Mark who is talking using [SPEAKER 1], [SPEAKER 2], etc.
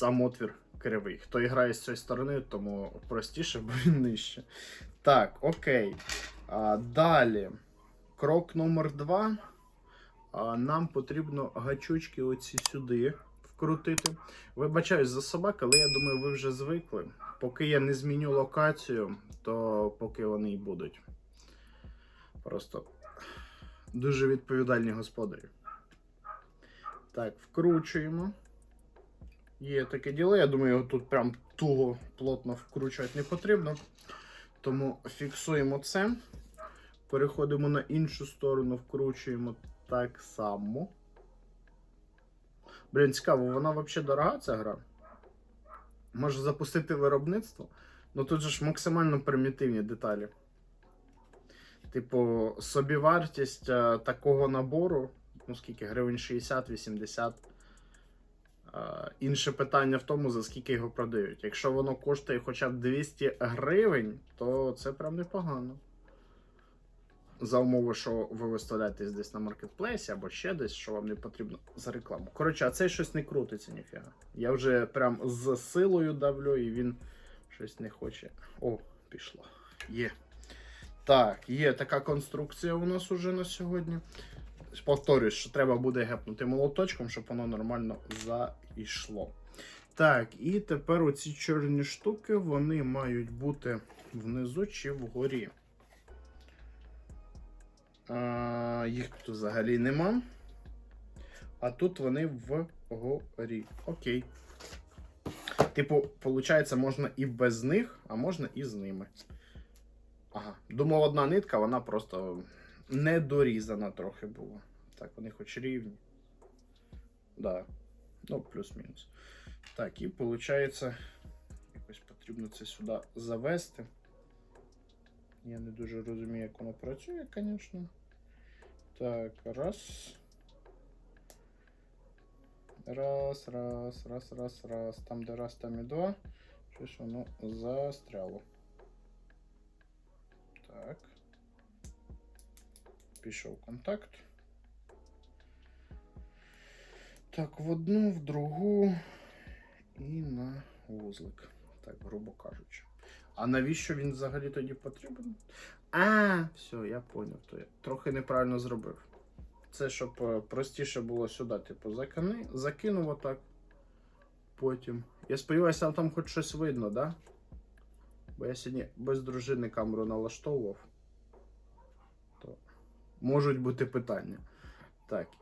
[SPEAKER 1] сам отвір кривий. Хто грає з цієї сторони, тому простіше, бо він нижче. Так, окей. А, далі. Крок номер два. А, нам потрібно гачочки оці сюди вкрутити. Вибачаюсь за собак, але я думаю, ви вже звикли. Поки я не зміню локацію, то поки вони й будуть. Просто дуже відповідальні господарі. Так, вкручуємо. Є таке діло. Я думаю, його тут прям туго плотно вкручувати не потрібно. Тому фіксуємо це. Переходимо на іншу сторону, вкручуємо так само. Блін, цікаво, вона взагалі дорога ця гра? Може запустити виробництво? Ну тут же ж максимально примітивні деталі. Типу, собівартість е, такого набору, ну скільки, гривень 60-80. Е, інше питання в тому, за скільки його продають. Якщо воно коштує хоча б 200 гривень, то це прям непогано. За умови, що ви виставляєтесь десь на маркетплейсі або ще десь, що вам не потрібно за рекламу. Коротше, а цей щось не крутиться ніфіга. Я вже прям з силою давлю, і він щось не хоче. О, пішло. Є. Так, є така конструкція у нас уже на сьогодні. Повторюсь, що треба буде гепнути молоточком, щоб воно нормально зайшло. Так, і тепер оці чорні штуки вони мають бути внизу чи вгорі. А, їх тут взагалі нема. А тут вони вгорі. Окей. Типу, виходить, можна і без них, а можна і з ними. Ага. Думав, одна нитка, вона просто не дорізана трохи була. Так, вони хоч рівні. Да. Ну, плюс-мінус. Так, і виходить, якось потрібно це сюди завести. Я не дуже розумію, як воно працює, звісно. Так, раз. Раз, раз, раз, раз, раз. Там, де раз, там і два. Щось воно застряло. Так. Пішов контакт. Так, в одну, в другу і на вузлик. Так, грубо кажучи. А навіщо він взагалі тоді потрібен? А, все, я поняв. То я трохи неправильно зробив. Це щоб е, простіше було сюди, типу, закини, закинув отак. Потім. Я сподіваюся, там хоч щось видно, да? Бо я сьогодні без дружини камеру налаштовував. Можуть бути питання. Так,